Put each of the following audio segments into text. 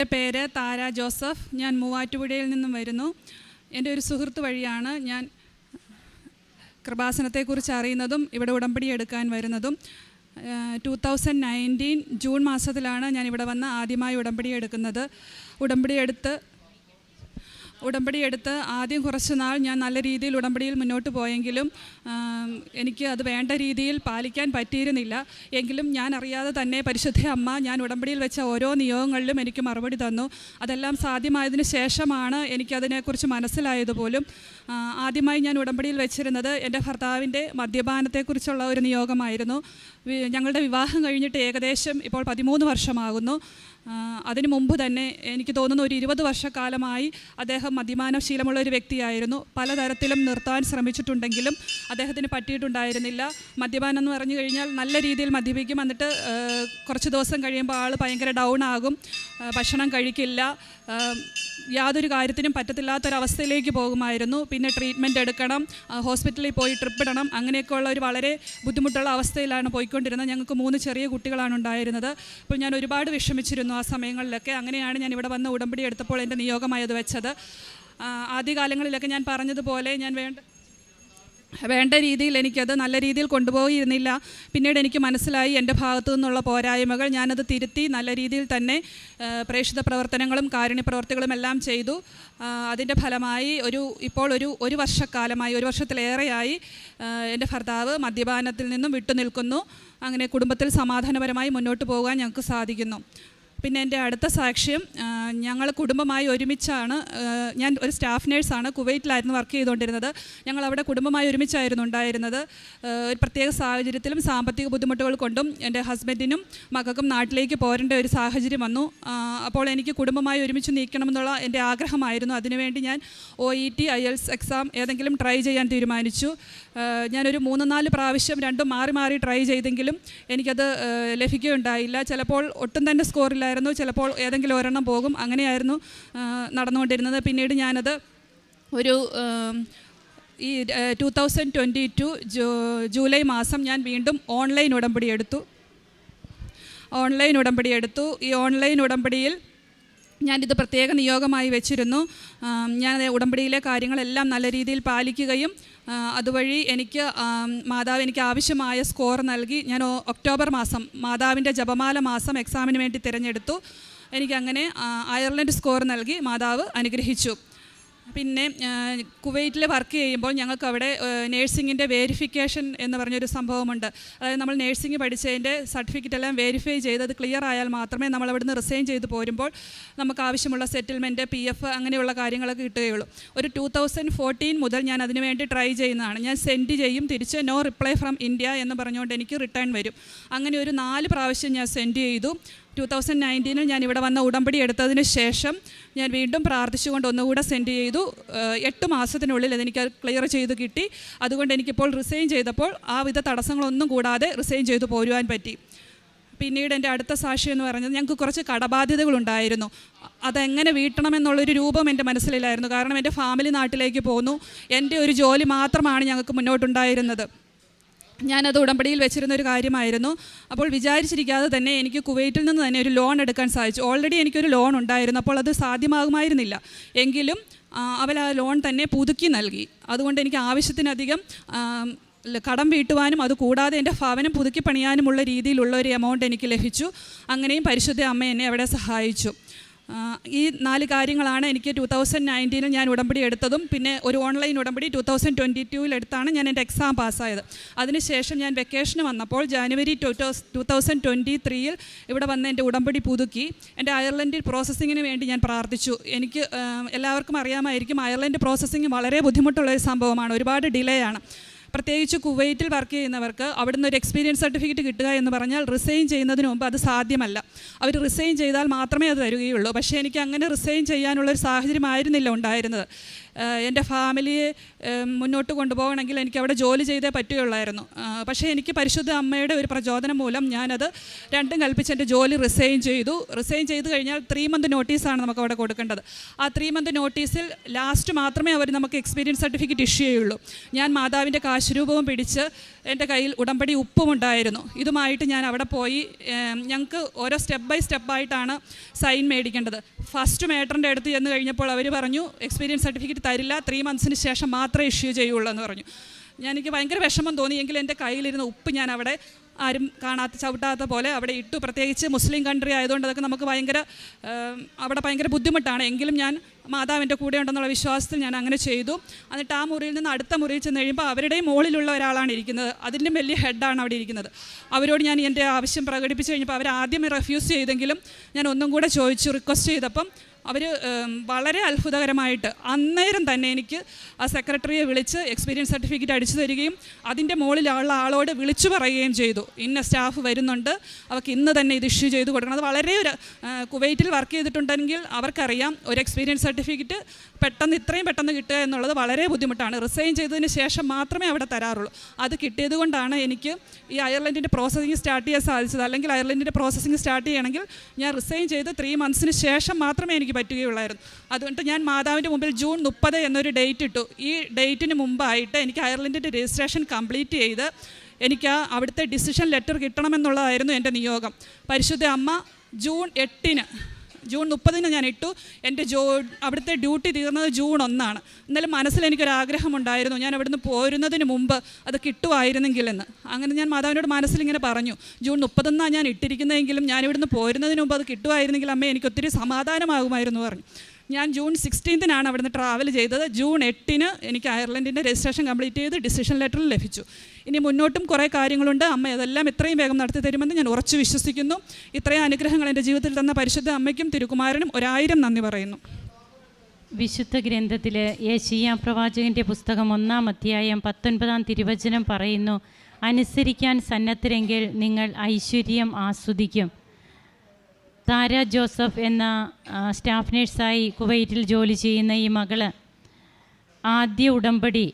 എന്റെ പേര് താര ജോസഫ്. ഞാൻ മൂവാറ്റുപുഴയിൽ നിന്നും വരുന്നു. എന്റെ ഒരു സുഹൃത്ത് വഴിയാണ് ഞാൻ കൃപാസനത്തെക്കുറിച്ച് അറിയുന്നതും ഇവിടെ ഉടമ്പടി എടുക്കാൻ വരുന്നതും. ടു തൗസൻഡ് നയന്റീൻ ജൂൺ മാസത്തിലാണ് ഞാൻ ഇവിടെ വന്ന് ആദ്യമായി ഉടമ്പടി എടുക്കുന്നത്. ഉടമ്പടി എടുത്ത് ഉടമ്പടി എടുത്ത് ആദ്യം കുറച്ച് നാൾ ഞാൻ നല്ല രീതിയിൽ ഉടമ്പടിയിൽ മുന്നോട്ട് പോയെങ്കിലും എനിക്ക് അത് വേണ്ട രീതിയിൽ പാലിക്കാൻ പറ്റിയിരുന്നില്ല. എങ്കിലും ഞാൻ അറിയാതെ തന്നെ പരിശുദ്ധ അമ്മ ഞാൻ ഉടമ്പടിയിൽ വെച്ച ഓരോ നിയോഗങ്ങളിലും എനിക്ക് മറുപടി തന്നു. അതെല്ലാം സാധ്യമായതിനു ശേഷമാണ് എനിക്കതിനെക്കുറിച്ച് മനസ്സിലായത് പോലും ആദ്യമായി ഞാൻ ഉടമ്പടിയിൽ വെച്ചിരുന്നത് എന്റെ ഭർത്താവിന്റെ മദ്യപാനത്തെക്കുറിച്ചുള്ള ഒരു നിയോഗമായിരുന്നു. ഞങ്ങളുടെ വിവാഹം കഴിഞ്ഞിട്ട് ഏകദേശം ഇപ്പോൾ പതിമൂന്ന് വർഷമാകുന്നു. അതിനു മുമ്പ് തന്നെ എനിക്ക് തോന്നുന്നു ഒരു ഇരുപത് വർഷക്കാലമായി അദ്ദേഹം മദ്യപാനശീലമുള്ള ഒരു വ്യക്തിയായിരുന്നു. പലതരത്തിലും നിർത്താൻ ശ്രമിച്ചിട്ടുണ്ടെങ്കിലും അദ്ദേഹത്തിന് പറ്റിയിട്ടുണ്ടായിരുന്നില്ല. മദ്യപാനം എന്ന് പറഞ്ഞു കഴിഞ്ഞാൽ നല്ല രീതിയിൽ മദ്യപിക്കും. എന്നിട്ട് കുറച്ച് ദിവസം കഴിയുമ്പോൾ ആൾ ഭയങ്കര ഡൗൺ ആകും. ഭക്ഷണം കഴിക്കില്ല. യാതൊരു കാര്യത്തിനും പറ്റത്തില്ലാത്തൊരവസ്ഥയിലേക്ക് പോകുമായിരുന്നു. പിന്നെ ട്രീറ്റ്മെന്റ് എടുക്കണം ഹോസ്പിറ്റലിൽ പോയി ട്രിപ്പ് ഇടണം അങ്ങനെയൊക്കെയുള്ള ഒരു വളരെ ബുദ്ധിമുട്ടുള്ള അവസ്ഥയിലാണ് പോയിക്കൊണ്ടിരുന്നത്. ഞങ്ങൾക്ക് മൂന്ന് ചെറിയ കുട്ടികളാണ് ഉണ്ടായിരുന്നത്. അപ്പോൾ ഞാൻ ഒരുപാട് വിഷമിച്ചിരുന്നു ആ സമയങ്ങളിലൊക്കെ. അങ്ങനെയാണ് ഞാൻ ഇവിടെ വന്ന് ഉടമ്പടി എടുത്തപ്പോൾ എന്റെ നിയോഗമായത് വെച്ചത്. ആദ്യകാലങ്ങളിലൊക്കെ ഞാൻ പറഞ്ഞതുപോലെ ഞാൻ വേണ്ട വേണ്ട രീതിയിൽ എനിക്കത് നല്ല രീതിയിൽ കൊണ്ടുപോയിരുന്നില്ല. പിന്നീട് എനിക്ക് മനസ്സിലായി എന്റെ ഭാഗത്തു നിന്നുള്ള പോരായ്മകൾ ഞാനത് തിരുത്തി നല്ല രീതിയിൽ തന്നെ പ്രേക്ഷിത പ്രവർത്തനങ്ങളും കാരുണ്യ പ്രവർത്തികളും എല്ലാം ചെയ്തു. അതിന്റെ ഫലമായി ഒരു ഇപ്പോൾ ഒരു ഒരു വർഷക്കാലമായി ഒരു വർഷത്തിലേറെയായി എന്റെ ഭർത്താവ് മദ്യപാനത്തിൽ നിന്നും വിട്ടുനിൽക്കുന്നു അങ്ങനെ കുടുംബത്തിൽ സമാധാനപരമായി മുന്നോട്ട് പോകാൻ ഞങ്ങൾക്ക് സാധിക്കുന്നു. പിന്നെ എന്റെ അടുത്ത സാക്ഷ്യം ഞങ്ങൾ കുടുംബമായി ഒരുമിച്ചാണ് ഞാൻ ഒരു സ്റ്റാഫ് നേഴ്സാണ് കുവൈറ്റിലായിരുന്നു വർക്ക് ചെയ്തുകൊണ്ടിരുന്നത്. ഞങ്ങൾ അവിടെ കുടുംബമായി ഒരുമിച്ചായിരുന്നു ഉണ്ടായിരുന്നത്. ഒരു പ്രത്യേക സാഹചര്യത്തിലും സാമ്പത്തിക ബുദ്ധിമുട്ടുകൾ കൊണ്ടും എന്റെ ഹസ്ബൻഡിനും മകൾക്കും നാട്ടിലേക്ക് പോരേണ്ട ഒരു സാഹചര്യം വന്നു. അപ്പോൾ എനിക്ക് കുടുംബമായി ഒരുമിച്ച് നീക്കണമെന്നുള്ള എന്റെ ആഗ്രഹമായിരുന്നു. അതിനുവേണ്ടി ഞാൻ O E T IELTS exam ഏതെങ്കിലും ട്രൈ ചെയ്യാൻ തീരുമാനിച്ചു. ഞാനൊരു മൂന്ന് നാല് പ്രാവശ്യം രണ്ടും മാറി മാറി ട്രൈ ചെയ്തെങ്കിലും എനിക്കത് ലഭിക്കുകയുണ്ടായില്ല. ചിലപ്പോൾ ഒട്ടും തന്നെ സ്കോറില്ലായിരുന്നു. ചിലപ്പോൾ ഏതെങ്കിലും ഒരെണ്ണം പോകും. അങ്ങനെയായിരുന്നു നടന്നുകൊണ്ടിരുന്നത്. പിന്നീട് ഞാനത് ഒരു ഈ two thousand twenty two July മാസം ഞാൻ വീണ്ടും ഓൺലൈൻ ഉടമ്പടി എടുത്തു. ഓൺലൈൻ ഉടമ്പടി എടുത്തു. ഈ ഓൺലൈൻ ഉടമ്പടിയിൽ ഞാനിത് പ്രത്യേക നിയോഗമായി വെച്ചിരുന്നു. ഞാൻ ഉടമ്പടിയിലെ കാര്യങ്ങളെല്ലാം നല്ല രീതിയിൽ പാലിക്കുകയും അതുവഴി എനിക്ക് മാതാവ് എനിക്ക് ആവശ്യമായ സ്കോർ നൽകി ഞാൻ ഒക്ടോബർ മാസം മാതാവിന്റെ ജപമാല മാസം എക്സാമിന് വേണ്ടി തിരഞ്ഞെടുത്തു. എനിക്കങ്ങനെ അയർലൻഡ് സ്കോർ നൽകി മാതാവ് അനുഗ്രഹിച്ചു. പിന്നെ കുവൈറ്റിൽ വർക്ക് ചെയ്യുമ്പോൾ ഞങ്ങൾക്ക് അവിടെ നേഴ്സിങ്ങിന്റെ വേരിഫിക്കേഷൻ എന്ന് പറഞ്ഞൊരു സംഭവമുണ്ട്. അതായത് നമ്മൾ നേഴ്സിംഗ് പഠിച്ചതിന്റെ സർട്ടിഫിക്കറ്റ് എല്ലാം വേരിഫൈ ചെയ്ത് അത് ക്ലിയർ ആയാൽ മാത്രമേ നമ്മൾ അവിടുന്ന് റിസൈൻ ചെയ്ത് പോരുമ്പോൾ നമുക്ക് ആവശ്യമുള്ള സെറ്റിൽമെന്റ് പി എഫ് അങ്ങനെയുള്ള കാര്യങ്ങളൊക്കെ കിട്ടുകയുള്ളൂ. ഒരു ടൂ തൗസൻഡ് ഫോർട്ടീൻ മുതൽ ഞാൻ അതിനുവേണ്ടി ട്രൈ ചെയ്യുന്നതാണ്. ഞാൻ സെൻഡ് ചെയ്യും തിരിച്ച് നോ റിപ്ലൈ ഫ്രം ഇന്ത്യ എന്ന് പറഞ്ഞുകൊണ്ട് എനിക്ക് റിട്ടേൺ വരും. അങ്ങനെ ഒരു നാല് പ്രാവശ്യം ഞാൻ സെൻഡ് ചെയ്തു. ടു തൗസൻഡ് നയന്റീനിൽ ഞാൻ ഇവിടെ വന്ന ഉടമ്പടി എടുത്തതിന് ശേഷം ഞാൻ വീണ്ടും പ്രാർത്ഥിച്ചുകൊണ്ട് ഒന്നുകൂടെ സെൻഡ് ചെയ്തു. എട്ട് മാസത്തിനുള്ളിൽ അതെനിക്ക് ക്ലിയർ ചെയ്ത് കിട്ടി. അതുകൊണ്ട് എനിക്കിപ്പോൾ റിസൈൻ ചെയ്തപ്പോൾ ആ വിധ തടസ്സങ്ങളൊന്നും കൂടാതെ റിസൈൻ ചെയ്തു പോരുവാൻ പറ്റി. പിന്നീട് എന്റെ അടുത്ത സാക്ഷി എന്ന് പറഞ്ഞത് ഞങ്ങൾക്ക് കുറച്ച് കടബാധ്യതകളുണ്ടായിരുന്നു. അതെങ്ങനെ വീട്ടണമെന്നുള്ളൊരു രൂപം എന്റെ മനസ്സിലില്ലായിരുന്നു. കാരണം എന്റെ ഫാമിലി നാട്ടിലേക്ക് പോന്നു. എന്റെ ഒരു ജോലി മാത്രമാണ് ഞങ്ങൾക്ക് മുന്നോട്ടുണ്ടായിരുന്നത്. ഞാനത് ഉടമ്പടിയിൽ വെച്ചിരുന്ന ഒരു കാര്യമായിരുന്നു. അപ്പോൾ വിചാരിച്ചിരിക്കാതെ തന്നെ എനിക്ക് കുവൈറ്റിൽ നിന്ന് തന്നെ ഒരു ലോൺ എടുക്കാൻ സാധിച്ചു. ഓൾറെഡി എനിക്കൊരു ലോൺ ഉണ്ടായിരുന്നു. അപ്പോൾ അത് സാധ്യമാകുമായിരുന്നില്ല. എങ്കിലും അവൾ ആ ലോൺ തന്നെ പുതുക്കി നൽകി. അതുകൊണ്ട് എനിക്ക് ആവശ്യത്തിനധികം കടം വീട്ടുവാനും അതുകൂടാതെ എന്റെ ഭവനം പുതുക്കി പണിയാനുമുള്ള രീതിയിലുള്ള ഒരു എമൗണ്ട് എനിക്ക് ലഭിച്ചു. അങ്ങനെയും പരിശുദ്ധ അമ്മ എന്നെ അവിടെ സഹായിച്ചു. ഈ നാല് കാര്യങ്ങളാണ് എനിക്ക് ടു തൗസൻഡ് നയന്റീനിൽ ഞാൻ ഉടമ്പടി എടുത്തതും പിന്നെ ഒരു ഓൺലൈൻ ഉടമ്പടി ടു തൗസൻഡ് ട്വന്റി ടൂവിൽ എടുത്താണ് ഞാൻ എന്റെ എക്സാം പാസ്സായത് അതിനുശേഷം ഞാൻ വെക്കേഷന് വന്നപ്പോൾ January two two thousand twenty ത്രീയിൽ ഇവിടെ വന്ന് എന്റെ ഉടമ്പടി പുതുക്കി. എന്റെ അയർലൻഡിൽ പ്രോസസ്സിങ്ങിന് വേണ്ടി ഞാൻ പ്രാർത്ഥിച്ചു. എനിക്ക് എല്ലാവർക്കും അറിയാമായിരിക്കും അയർലൻഡ് പ്രോസസ്സിങ് വളരെ ബുദ്ധിമുട്ടുള്ള ഒരു സംഭവമാണ്. ഒരുപാട് ഡിലേ ആണ്. പ്രത്യേകിച്ച് കുവൈറ്റിൽ വർക്ക് ചെയ്യുന്നവർക്ക് അവിടുന്ന് ഒരു എക്സ്പീരിയൻസ് സർട്ടിഫിക്കറ്റ് കിട്ടുക എന്ന് പറഞ്ഞാൽ റിസൈൻ ചെയ്യുന്നതിന് മുമ്പ് അത് സാധ്യമല്ല. അവർ റിസൈൻ ചെയ്താൽ മാത്രമേ അത് തരികയുള്ളൂ. പക്ഷേ എനിക്ക് അങ്ങനെ റിസൈൻ ചെയ്യാനുള്ള ഒരു സാഹചര്യമായിരുന്നില്ല ഉണ്ടായിരുന്നത്. എന്റെ ഫാമിലിയെ മുന്നോട്ട് കൊണ്ടുപോകണമെങ്കിൽ എനിക്ക് അവിടെ ജോലി ചെയ്തേ പറ്റുകയുള്ളായിരുന്നു. പക്ഷേ എനിക്ക് പരിശുദ്ധ അമ്മയുടെ ഒരു പ്രചോദനം മൂലം ഞാനത് രണ്ടും കൽപ്പിച്ച് എന്റെ ജോലി റിസൈൻ ചെയ്തു. റിസൈൻ ചെയ്ത് കഴിഞ്ഞാൽ ത്രീ മന്ത് നോട്ടീസാണ് നമുക്ക് അവിടെ കൊടുക്കേണ്ടത്. ആ ത്രീ മന്ത് നോട്ടീസിൽ ലാസ്റ്റ് മാത്രമേ അവർ നമുക്ക് എക്സ്പീരിയൻസ് സർട്ടിഫിക്കറ്റ് ഇഷ്യൂ ചെയ്യുള്ളൂ. ഞാൻ മാതാവിന്റെ കാശുരൂപവും പിടിച്ച് എന്റെ കയ്യിൽ ഉടമ്പടി ഉപ്പും ഉണ്ടായിരുന്നു. ഇതുമായിട്ട് ഞാൻ അവിടെ പോയി. ഞങ്ങൾക്ക് ഓരോ സ്റ്റെപ്പ് ബൈ സ്റ്റെപ്പായിട്ടാണ് സൈൻ മേടിക്കേണ്ടത്. ഫസ്റ്റ് മേട്ടറിന്റെ അടുത്ത് ചെന്ന് കഴിഞ്ഞപ്പോൾ അവർ പറഞ്ഞു എക്സ്പീരിയൻസ് സർട്ടിഫിക്കറ്റ് തരില്ല ത്രീ മന്ത്സിന് ശേഷം മാത്രമേ ഇഷ്യൂ ചെയ്യുള്ളൂ എന്ന് പറഞ്ഞു. ഞാൻ എനിക്ക് ഭയങ്കര വിഷമം തോന്നി എങ്കിൽ എന്റെ കയ്യിലിരുന്ന ഉപ്പ് ഞാൻ അവിടെ ആരും കാണാത്ത ചവിട്ടാത്ത പോലെ അവിടെ ഇട്ടു. പ്രത്യേകിച്ച് മുസ്ലിം കൺട്രി ആയതുകൊണ്ട് അതൊക്കെ നമുക്ക് ഭയങ്കര അവിടെ ഭയങ്കര ബുദ്ധിമുട്ടാണ്. എങ്കിലും ഞാൻ മാതാവിന്റെ കൂടെ ഉണ്ടെന്നുള്ള വിശ്വാസത്തിൽ ഞാൻ അങ്ങനെ ചെയ്തു. എന്നിട്ട് ആ മുറിയിൽ നിന്ന് അടുത്ത മുറിയിൽ ചെന്ന് കഴിയുമ്പോൾ അവരുടെയും മുകളിലുള്ള ഒരാളാണ് ഇരിക്കുന്നത്. അതിന്റെ വലിയ ഹെഡാണ് അവിടെ ഇരിക്കുന്നത്. അവരോട് ഞാൻ എന്റെ ആവശ്യം പ്രകടിപ്പിച്ച് കഴിഞ്ഞപ്പോൾ അവർ ആദ്യമേ റെഫ്യൂസ് ചെയ്തെങ്കിലും ഞാൻ ഒന്നും കൂടെ ചോദിച്ചു റിക്വസ്റ്റ് ചെയ്തപ്പം അവർ വളരെ അത്ഭുതകരമായിട്ട് അന്നേരം തന്നെ എനിക്ക് ആ സെക്രട്ടറിയെ വിളിച്ച് എക്സ്പീരിയൻസ് സർട്ടിഫിക്കറ്റ് അടിച്ചു തരികയും അതിന്റെ മുകളിലുള്ള ആളോട് വിളിച്ചു പറയുകയും ചെയ്തു. ഇന്ന സ്റ്റാഫ് വരുന്നുണ്ട് അവർക്ക് ഇന്ന് തന്നെ ഇത് ഇഷ്യൂ ചെയ്ത് കൊടുക്കണം. അത് വളരെ ഒരു കുവൈറ്റിൽ വർക്ക് ചെയ്തിട്ടുണ്ടെങ്കിൽ അവർക്കറിയാം ഒരു എക്സ്പീരിയൻസ് സർട്ടിഫിക്കറ്റ് പെട്ടെന്ന് ഇത്രയും പെട്ടെന്ന് കിട്ടുക എന്നുള്ളത് വളരെ ബുദ്ധിമുട്ടാണ്. റിസൈൻ ചെയ്തതിന് ശേഷം മാത്രമേ അവിടെ തരാറുള്ളൂ. അത് കിട്ടിയത് കൊണ്ടാണ് എനിക്ക് ഈ അയർലൻഡിന്റെ പ്രോസസ്സിങ് സ്റ്റാർട്ട് ചെയ്യാൻ സാധിച്ചത്. അല്ലെങ്കിൽ അയർലൻഡിന്റെ പ്രോസസ്സിങ് സ്റ്റാർട്ട് ചെയ്യണമെങ്കിൽ ഞാൻ റിസൈൻ ചെയ്ത് ത്രീ മന്ത്സിന് ശേഷം മാത്രമേ എനിക്ക് പറ്റുകയുള്ളായിരുന്നു. അതുകൊണ്ട് ഞാൻ മാതാവിന്റെ മുമ്പിൽ ജൂൺ മുപ്പത് എന്നൊരു ഡേറ്റ് ഇട്ടു. ഈ ഡേറ്റിന് മുമ്പായിട്ട് എനിക്ക് അയർലൻഡിന്റെ രജിസ്ട്രേഷൻ കംപ്ലീറ്റ് ചെയ്ത് എനിക്ക് അവിടുത്തെ ഡിസിഷൻ ലെറ്റർ കിട്ടണമെന്നുള്ളതായിരുന്നു എന്റെ നിയോഗം. പരിശുദ്ധ അമ്മ ജൂൺ എട്ടിന് ജൂൺ മുപ്പതിന് ഞാൻ ഇട്ടു. എന്റെ ജോ അവിടുത്തെ ഡ്യൂട്ടി തീർന്നത് ജൂൺ ഒന്നാണ്. എന്നാലും മനസ്സിൽ എനിക്കൊരാഗ്രഹമുണ്ടായിരുന്നു. ഞാൻ അവിടുന്ന് പോരുന്നതിന് മുമ്പ് അത് കിട്ടുമായിരുന്നെങ്കിലെന്ന് അങ്ങനെ ഞാൻ മാതാവിനോട് മനസ്സിലിങ്ങനെ പറഞ്ഞു. ജൂൺ മുപ്പതെന്നാണ് ഞാൻ ഇട്ടിരിക്കുന്നതെങ്കിലും ഞാൻ ഇവിടുന്ന് പോരുന്നതിന് മുമ്പ് അത് കിട്ടുമായിരുന്നെങ്കിൽ അമ്മ എനിക്കൊത്തിരി സമാധാനമാകുമായിരുന്നു പറഞ്ഞു. ഞാൻ ജൂൺ സിക്സ്റ്റീൻത്തിനാണ് അവിടുന്ന് ട്രാവൽ ചെയ്തത്. ജൂൺ എട്ടിന് എനിക്ക് അയർലൻഡിന്റെ രജിസ്ട്രേഷൻ കംപ്ലീറ്റ് ചെയ്ത് ഡിസിഷൻ ലെറ്ററിൽ ലഭിച്ചു. ഇനി മുന്നോട്ടും കുറേ കാര്യങ്ങളുണ്ട്. അമ്മ അതെല്ലാം എത്രയും വേഗം നടത്തി തരുമെന്ന് ഞാൻ ഉറച്ചു വിശ്വസിക്കുന്നു. ഇത്രയും അനുഗ്രഹങ്ങൾ എന്റെ ജീവിതത്തിൽ തന്ന പരിശുദ്ധ അമ്മയ്ക്കും തിരുകുമാരനും ഒരായിരം നന്ദി പറയുന്നു. വിശുദ്ധ ഗ്രന്ഥത്തിൽ യേശയ്യ പ്രവാചകന്റെ പുസ്തകം ഒന്നാം അധ്യായം പത്തൊൻപതാം തിരുവചനം പറയുന്നു അനുസരിക്കാൻ സന്നദ്ധരെങ്കിൽ നിങ്ങൾ ഐശ്വര്യം ആസ്വദിക്കും. താര ജോസഫ് എന്ന സ്റ്റാഫ് നേഴ്സായി കുവൈറ്റിൽ ജോലി ചെയ്യുന്ന ഈ മകൾ ആദ്യ ഉടമ്പടി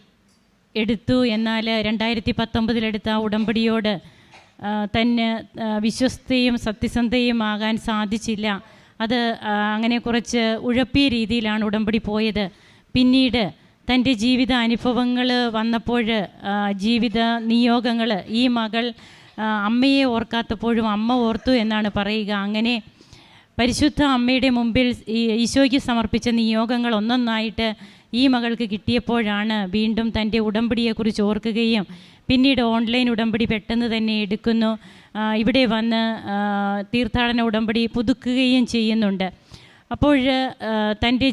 എടുത്തു എന്നാൽ രണ്ടായിരത്തി പത്തൊമ്പതിലെടുത്ത ആ ഉടമ്പടിയോട് തന്നെ വിശ്വസ്തയും സത്യസന്ധയും ആകാൻ സാധിച്ചില്ല. അത് അങ്ങനെ കുറച്ച് ഉഴപ്പിയ രീതിയിലാണ് ഉടമ്പടി പോയത്. പിന്നീട് തന്റെ ജീവിത അനുഭവങ്ങൾ വന്നപ്പോൾ ജീവിത നിയോഗങ്ങൾ ഈ മകൾ അമ്മയെ ഓർക്കാത്തപ്പോഴും അമ്മ ഓർത്തു എന്നാണ് പറയുക. അങ്ങനെ പരിശുദ്ധ അമ്മയുടെ മുമ്പിൽ ഈശോയ്ക്ക് സമർപ്പിച്ച നിയോഗങ്ങൾ ഒന്നൊന്നായിട്ട് ഈ മകൾക്ക് കിട്ടിയപ്പോഴാണ് വീണ്ടും തന്റെ ഉടമ്പടിയെക്കുറിച്ച് ഓർക്കുകയും പിന്നീട് ഓൺലൈൻ ഉടമ്പടി പെട്ടെന്ന് തന്നെ എടുക്കുന്നു. ഇവിടെ വന്ന് തീർത്ഥാടന ഉടമ്പടി പുതുക്കുകയും ചെയ്യുന്നുണ്ട്. അപ്പോൾ തന്റെ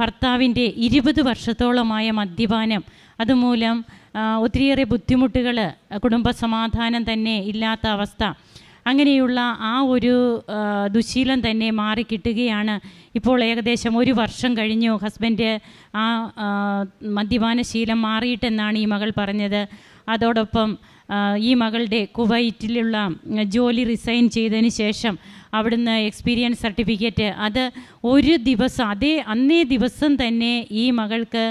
ഭർത്താവിന്റെ ഇരുപത് വർഷത്തോളമായ മദ്യപാനം അതുമൂലം ഒത്തിരിയേറെ ബുദ്ധിമുട്ടുകൾ കുടുംബ സമാധാനം തന്നെ ഇല്ലാത്ത അവസ്ഥ. അങ്ങനെയുള്ള ആ ഒരു ദുശീലം തന്നെ മാറിക്കിട്ടുകയാണ് ഇപ്പോൾ ഏകദേശം ഒരു വർഷം കഴിഞ്ഞു ഹസ്ബൻഡ് ആ ആ, മദ്യപാന ശീലം മാറിയിട്ടെന്നാണ് ഈ മകൾ പറഞ്ഞത്. അതോടൊപ്പം ഈ മകളുടെ കുവൈറ്റിലുള്ള ജോലി റിസൈൻ ചെയ്തതിന് ശേഷം അവിടുന്ന് എക്സ്പീരിയൻസ് സർട്ടിഫിക്കറ്റ്. അത് ഒരു ദിവസം അതേ അന്നേ ദിവസം തന്നെ ഈ മകൾക്ക്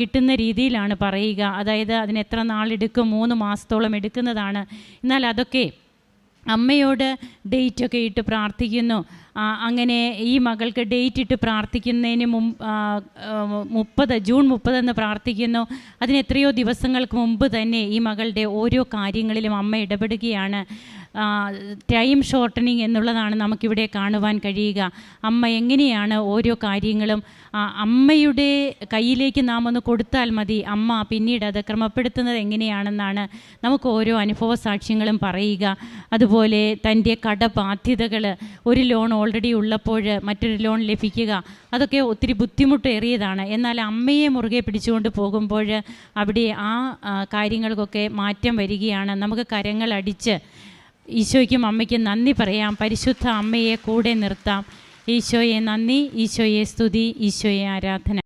കിട്ടുന്ന രീതിയിലാണ് പറയുക. അതായത് അതിന് എത്ര നാളെടുക്കും മൂന്ന് മാസത്തോളം എടുക്കുന്നതാണ്. എന്നാൽ അതൊക്കെ അമ്മയോട് ഡേറ്റൊക്കെ ഇട്ട് പ്രാർത്ഥിക്കുന്നു. അങ്ങനെ ഈ മകൾക്ക് ഡേറ്റ് ഇട്ട് പ്രാർത്ഥിക്കുന്നതിന് ജൂൺ മുപ്പത് ജൂൺ മുപ്പതെന്ന് പ്രാർത്ഥിക്കുന്നു. അതിന് എത്രയോ ദിവസങ്ങൾക്ക് മുമ്പ് തന്നെ ഈ മകളുടെ ഓരോ കാര്യങ്ങളിലും അമ്മ ഇടപെടുകയാണ്. ടൈം ഷോർട്ടനിങ് എന്നുള്ളതാണ് നമുക്കിവിടെ കാണുവാൻ കഴിയുക. അമ്മ എങ്ങനെയാണ് ഓരോ കാര്യങ്ങളും അമ്മയുടെ കയ്യിലേക്ക് നാം ഒന്ന് കൊടുത്താൽ മതി. അമ്മ പിന്നീട് അത് ക്രമപ്പെടുത്തുന്നത് എങ്ങനെയാണെന്നാണ് നമുക്ക് ഓരോ അനുഭവ സാക്ഷ്യങ്ങളും പറയുക. അതുപോലെ തന്റെ കടബാധ്യതകൾ ഒരു ലോൺ ഓൾറെഡി ഉള്ളപ്പോൾ മറ്റൊരു ലോൺ ലഭിക്കുക അതൊക്കെ ഒത്തിരി ബുദ്ധിമുട്ടേറിയതാണ്. എന്നാൽ അമ്മയെ മുറുകെ പിടിച്ചുകൊണ്ട് പോകുമ്പോൾ അവിടെ ആ കാര്യങ്ങൾക്കൊക്കെ മാറ്റം വരികയാണ്. നമുക്ക് കരങ്ങൾ അടിച്ച് ഈശോയ്ക്കും അമ്മയ്ക്കും നന്ദി പറയാം. പരിശുദ്ധ അമ്മയെ കൂടെ നിർത്താം. ഈശോയെ നന്ദി ഈശോയെ സ്തുതി ഈശോയെ ആരാധന.